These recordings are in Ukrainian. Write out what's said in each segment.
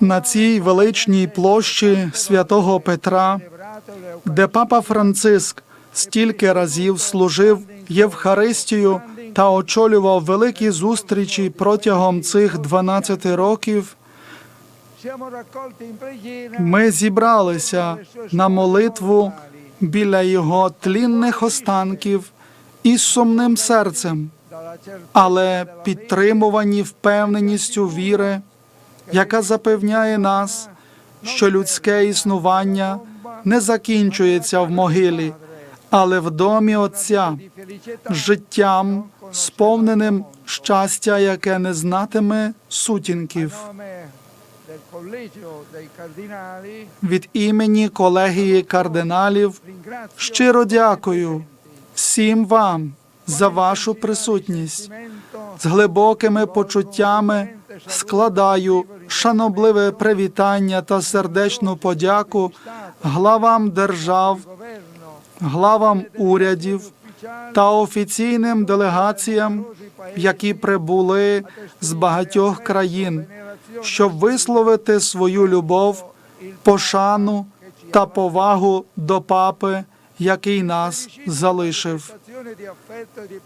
На цій величній площі святого Петра, де папа Франциск стільки разів служив Євхаристію та очолював великі зустрічі протягом цих 12 років, ми зібралися на молитву біля його тлінних останків із сумним серцем, але підтримувані впевненістю віри, яка запевняє нас, що людське існування не закінчується в могилі, але в домі Отця, життям, сповненим щастя, яке не знатиме сутінків. Від імені колегії кардиналів щиро дякую всім вам за вашу присутність. З глибокими почуттями складаю шанобливе привітання та сердечну подяку главам держав, главам урядів та офіційним делегаціям, які прибули з багатьох країн, щоб висловити свою любов, пошану та повагу до папи, який нас залишив.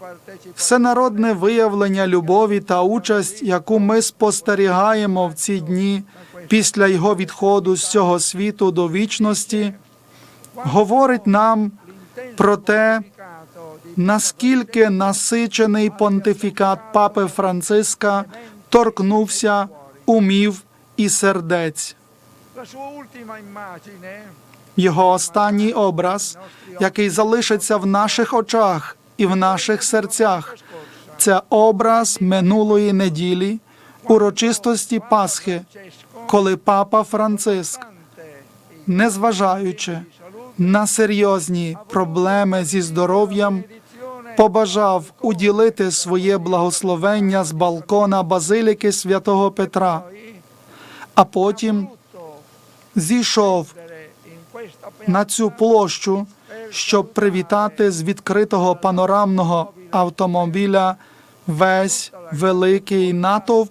Partecipazione Всенародне виявлення любові та участь, яку ми спостерігаємо в ці дні після його відходу з цього світу до вічності, говорить нам про те, наскільки насичений понтифікат папи Франциска торкнувся умів і сердець. Його останній образ, який залишиться в наших очах і в наших серцях, це образ минулої неділі, урочистості Пасхи, коли папа Франциск, незважаючи на серйозні проблеми зі здоров'ям, побажав уділити своє благословення з балкона базиліки святого Петра, а потім зійшов на цю площу, щоб привітати з відкритого панорамного автомобіля весь великий натовп,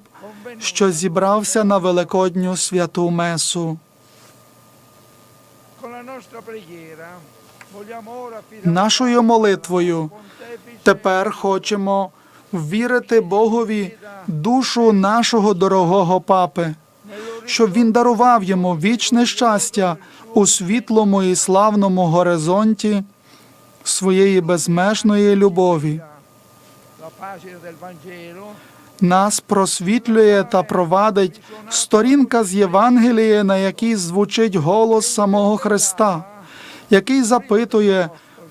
що зібрався на великодню святу месу. Нашою молитвою тепер хочемо ввірити Богові душу нашого дорогого папи, щоб він дарував йому вічне щастя у світлому і славному горизонті своєї безмежної любові. Нас просвітлює та провадить сторінка з Євангелія, на якій звучить голос самого Христа, який запитує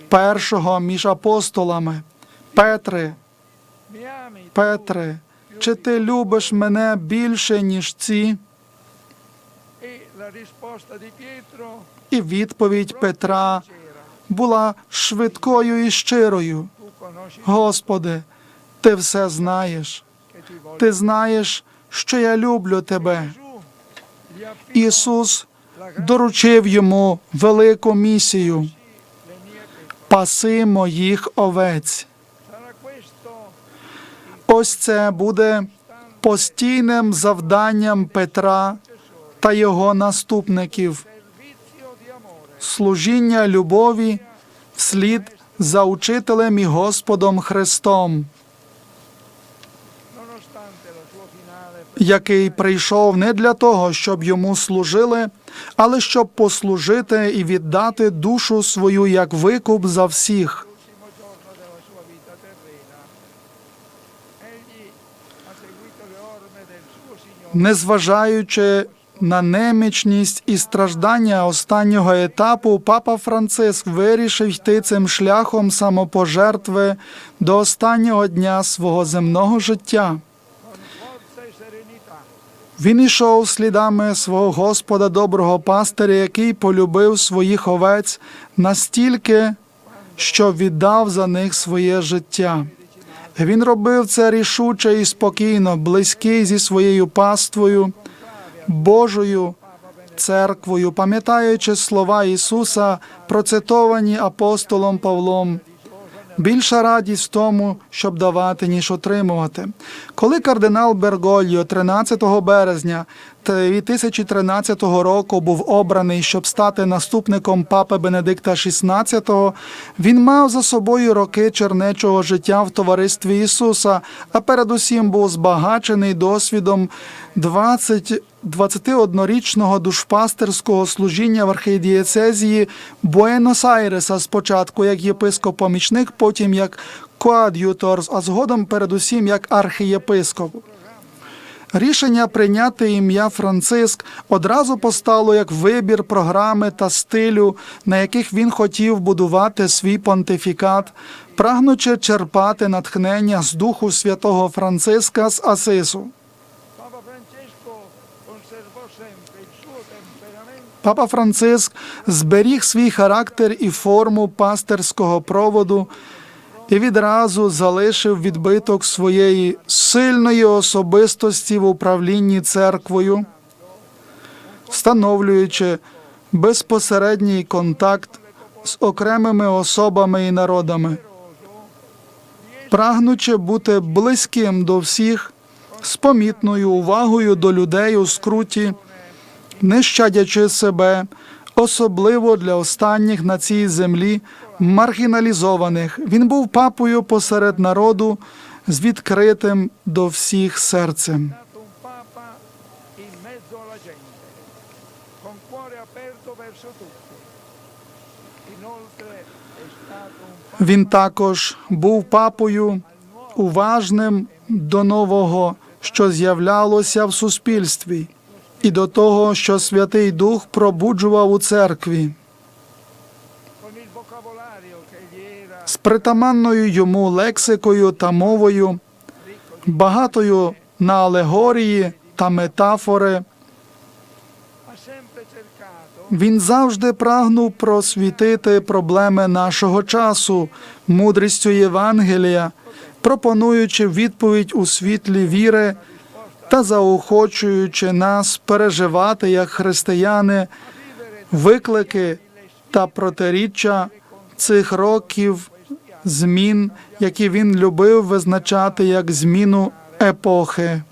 першого між апостолами Петре, Петре, чи ти любиш мене більше, ніж ці? І відповідь Петра була швидкою і щирою. Господи, ти все знаєш. Ти знаєш, що я люблю тебе. Ісус доручив йому велику місію паси моїх овець. Ось це буде постійним завданням Петра та його наступників служіння любові вслід за учителем і Господом Христом, який прийшов не для того, щоб йому служили, але щоб послужити і віддати душу свою як викуп за всіх. Незважаючи на немічність і страждання останнього етапу, папа Франциск вирішив йти цим шляхом самопожертви до останнього дня свого земного життя. Він ішов слідами свого Господа доброго пастиря, який полюбив своїх овець настільки, що віддав за них своє життя. Він робив це рішуче і спокійно, близький зі своєю паствою, Божою церквою, пам'ятаючи слова Ісуса, процитовані апостолом Павлом. Більша радість в тому, щоб давати, ніж отримувати. Коли кардинал Бергольо 13 березня 2013 року був обраний, щоб стати наступником папи Бенедикта XVI, він мав за собою роки чернечого життя в товаристві Ісуса, а передусім був збагачений досвідом 20 21-річного душпастерського служіння в архідієцезії Буенос-Айреса спочатку як єпископ-помічник, потім як коад'ютор, а згодом передусім як архієпископ. Рішення прийняти ім'я Франциск одразу постало як вибір програми та стилю, на яких він хотів будувати свій понтифікат, прагнучи черпати натхнення з духу святого Франциска з Асису. Папа Франциск зберіг свій характер і форму пастерського проводу і відразу залишив відбиток своєї сильної особистості в управлінні церквою, встановлюючи безпосередній контакт з окремими особами і народами, прагнучи бути близьким до всіх, з помітною увагою до людей у скруті не щадячи себе, особливо для останніх на цій землі маргіналізованих. Він був папою посеред народу з відкритим до всіх серцем. Він також був папою уважним до нового, що з'являлося в суспільстві, і до того, що Святий Дух пробуджував у церкві. Притаманною йому лексикою та мовою, багатою на алегорії та метафори. Він завжди прагнув просвітити проблеми нашого часу, мудрістю Євангелія, пропонуючи відповідь у світлі віри та заохочуючи нас переживати як християни виклики та протиріччя цих років змін, які він любив визначати як зміну епохи.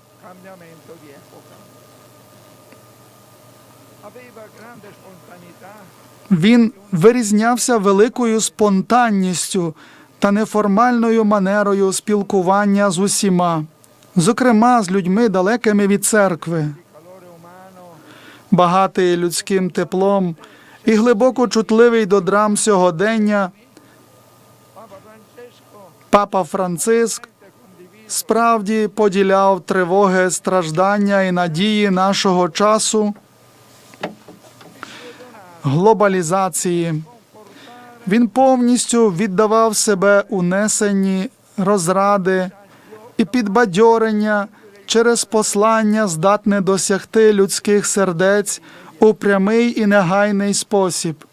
Він вирізнявся великою спонтанністю та неформальною манерою спілкування з усіма, зокрема з людьми далекими від церкви, багатий людським теплом і глибоко чутливий до драм сьогодення. Папа Франциск справді поділяв тривоги, страждання і надії нашого часу, глобалізації. Він повністю віддавав себе унесенні розради і підбадьорення через послання, здатне досягти людських сердець у прямий і негайний спосіб.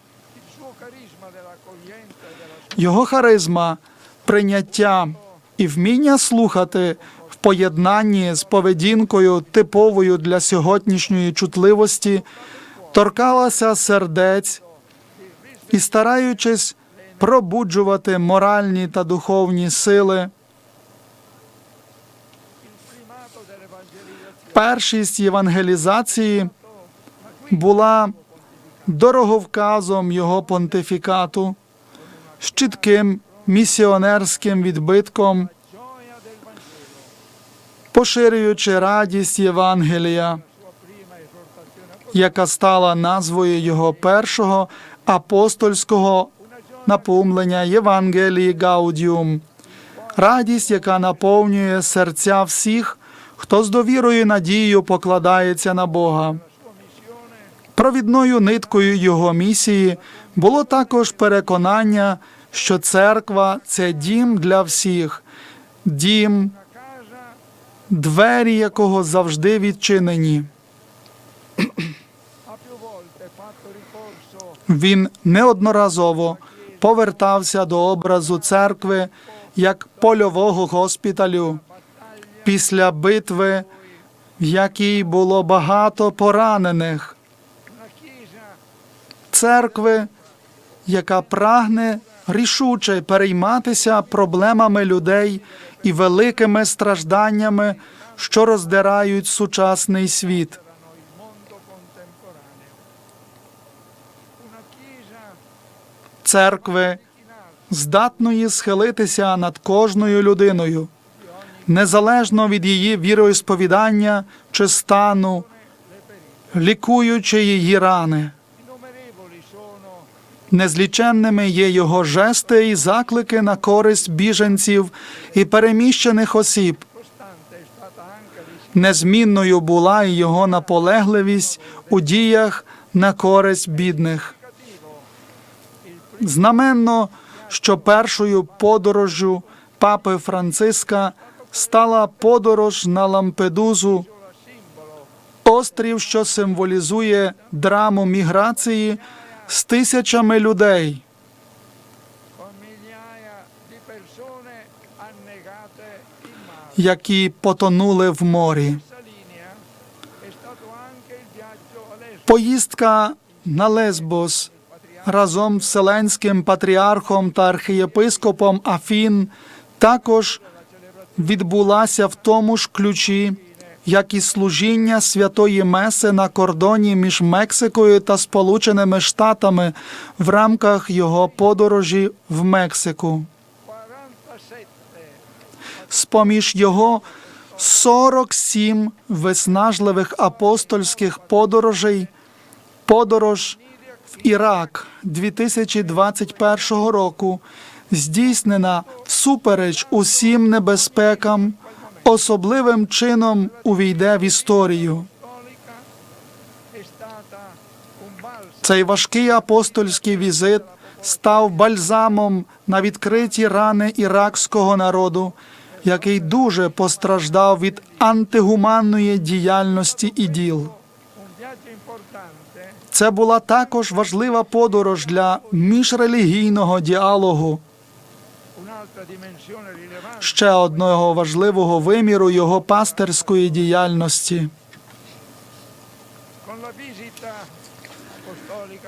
Його харизма, прийняття і вміння слухати в поєднанні з поведінкою, типовою для сьогоднішньої чутливості, торкалася сердець і, стараючись пробуджувати моральні та духовні сили, першість євангелізації була дороговказом його понтифікату, з чітким місіонерським відбитком, поширюючи радість Євангелія, яка стала назвою його першого апостольського напомлення Євангелії Гаудіум, радість, яка наповнює серця всіх, хто з довірою і надією покладається на Бога. Провідною ниткою його місії було також переконання, що церква це дім для всіх, дім, двері якого завжди відчинені. Він неодноразово повертався до образу церкви як польового госпіталю після битви, в якій було багато поранених, церкви, яка прагне рішуче перейматися проблемами людей і великими стражданнями, що роздирають сучасний світ. Церкви здатної схилитися над кожною людиною, незалежно від її віроісповідання чи стану, лікуючи її рани. Незліченними є його жести і заклики на користь біженців і переміщених осіб. Незмінною була і його наполегливість у діях на користь бідних. Знаменно, що першою подорожжю папи Франциска стала подорож на Лампедузу, острів, що символізує драму міграції з тисячами людей, які потонули в морі. Поїздка на Лесбос разом з Вселенським патріархом та архієпископом Афін також відбулася в тому ж ключі, як і служіння святої Меси на кордоні між Мексикою та Сполученими Штатами в рамках його подорожі в Мексику. З-поміж його 47 виснажливих апостольських подорожей, подорож в Ірак 2021 року здійснена всупереч усім небезпекам, особливим чином увійде в історію. Цей важкий апостольський візит став бальзамом на відкриті рани іракського народу, який дуже постраждав від антигуманної діяльності і діл. Це була також важлива подорож для міжрелігійного діалогу, ще одного важливого виміру його пастерської діяльності.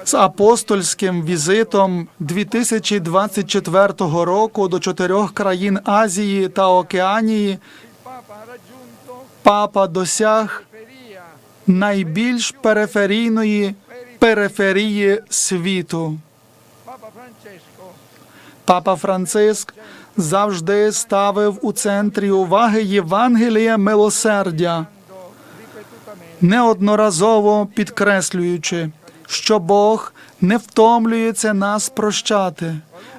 З апостольським візитом 2024 року до чотирьох країн Азії та Океанії папа досяг найбільш периферійної периферії світу. Папа Франциск завжди ставив у центрі уваги Євангелія милосердя, неодноразово підкреслюючи, що Бог не втомлюється нас прощати.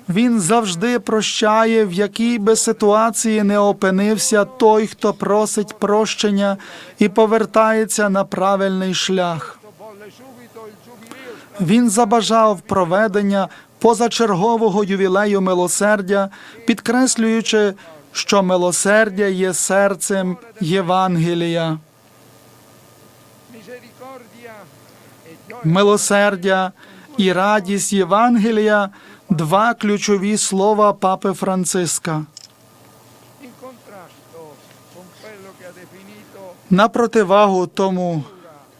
Він завжди прощає, в якій би ситуації не опинився той, хто просить прощення і повертається на правильний шлях. Він забажав проведення позачергового ювілею милосердя, підкреслюючи, що милосердя є серцем Євангелія. Милосердя і радість Євангелія два ключові слова папи Франциска. На противагу тому,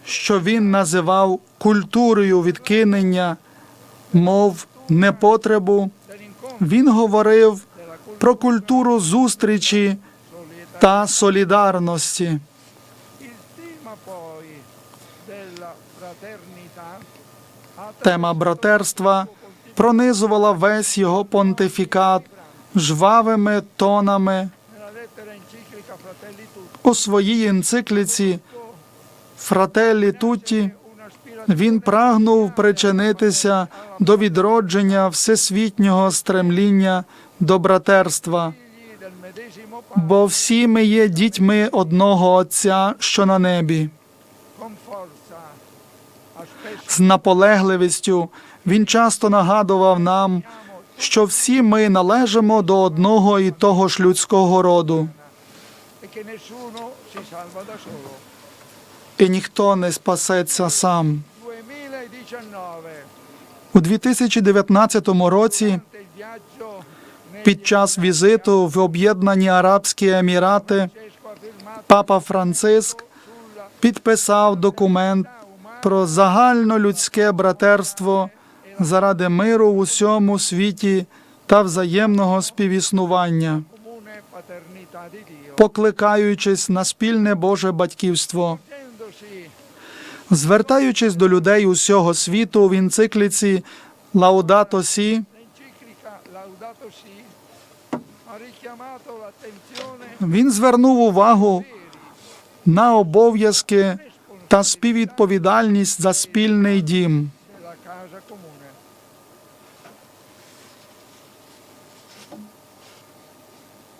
що він називав культурою відкинення, мов непотребу, він говорив про культуру зустрічі та солідарності. Тема братерства пронизувала весь його понтифікат жвавими тонами у своїй енцикліці Фрателлі Тутті. Він прагнув причинитися до відродження всесвітнього стремління до братерства, бо всі ми є дітьми одного Отця, що на небі. З наполегливістю він часто нагадував нам, що всі ми належимо до одного і того ж людського роду, і ніхто не спасеться сам. 2019 У 2019 році під час візиту в Об'єднані Арабські Емірати Папа Франциск підписав документ про загальнолюдське братерство заради миру в усьому світі та взаємного співіснування, покликаючись на спільне Боже батьківство. Звертаючись до людей усього світу в енцикліці Лаудато Сі, він звернув увагу на обов'язки та співвідповідальність за спільний дім.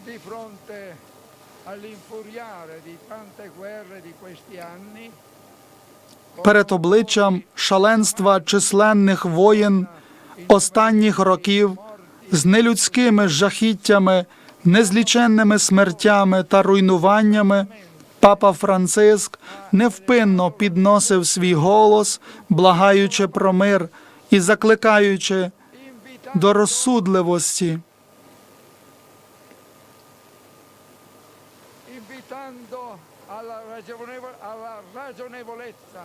Di fronte all'infuriare di tante guerre di questi anni, Перед обличчям шаленства численних воєн останніх років з нелюдськими жахіттями, незліченними смертями та руйнуваннями, папа Франциск невпинно підносив свій голос, благаючи про мир і закликаючи до розсудливості. invitando alla, ragionevo- alla ragionevolezza,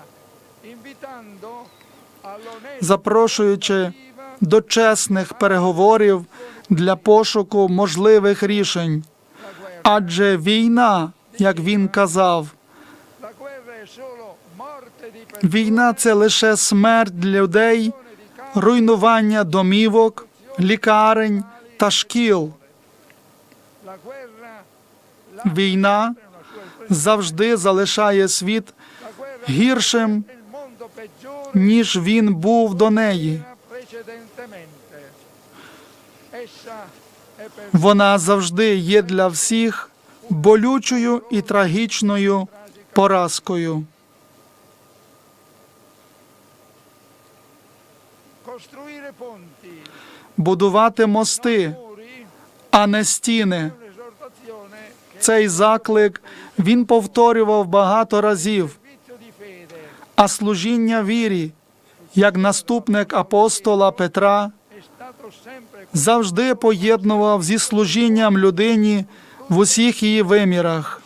invitando запрошуючи до чесних переговорів для пошуку можливих рішень. Адже війна, як він казав, війна це лише смерть людей, руйнування домівок, лікарень та шкіл. Війна. Завжди залишає світ гіршим, ніж він був до неї. Вона завжди є для всіх болючою і трагічною поразкою. Будувати мости, а не стіни. Цей заклик він повторював багато разів, а служіння вірі, як наступник апостола Петра, завжди поєднував зі служінням людині в усіх її вимірах.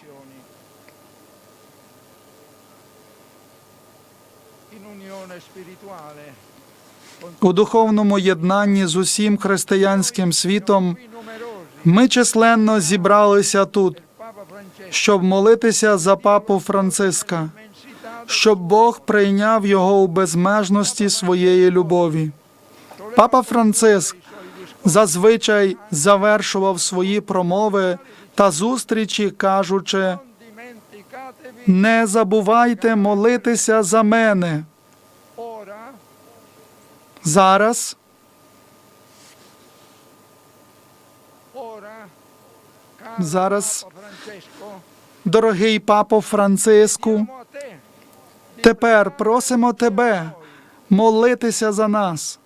У духовному єднанні з усім християнським світом ми численно зібралися тут, щоб молитися за папу Франциска, щоб Бог прийняв його у безмежності своєї любові. Папа Франциск зазвичай завершував свої промови та зустрічі, кажучи: не забувайте молитися за мене. Зараз, Зараз. Дорогий папо Франциску, тепер просимо тебе молитися за нас,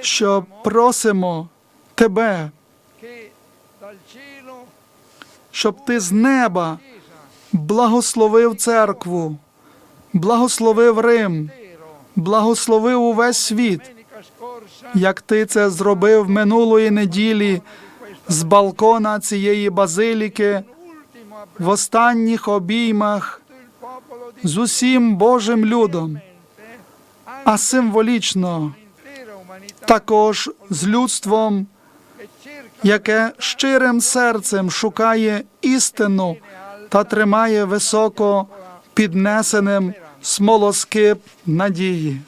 що просимо тебе, щоб ти з неба благословив церкву, благословив Рим, благословив увесь світ, як ти це зробив минулої неділі з балкона цієї базиліки в останніх обіймах з усім Божим людом, а символічно також з людством, яке щирим серцем шукає істину та тримає високо піднесеним смолоскип надії.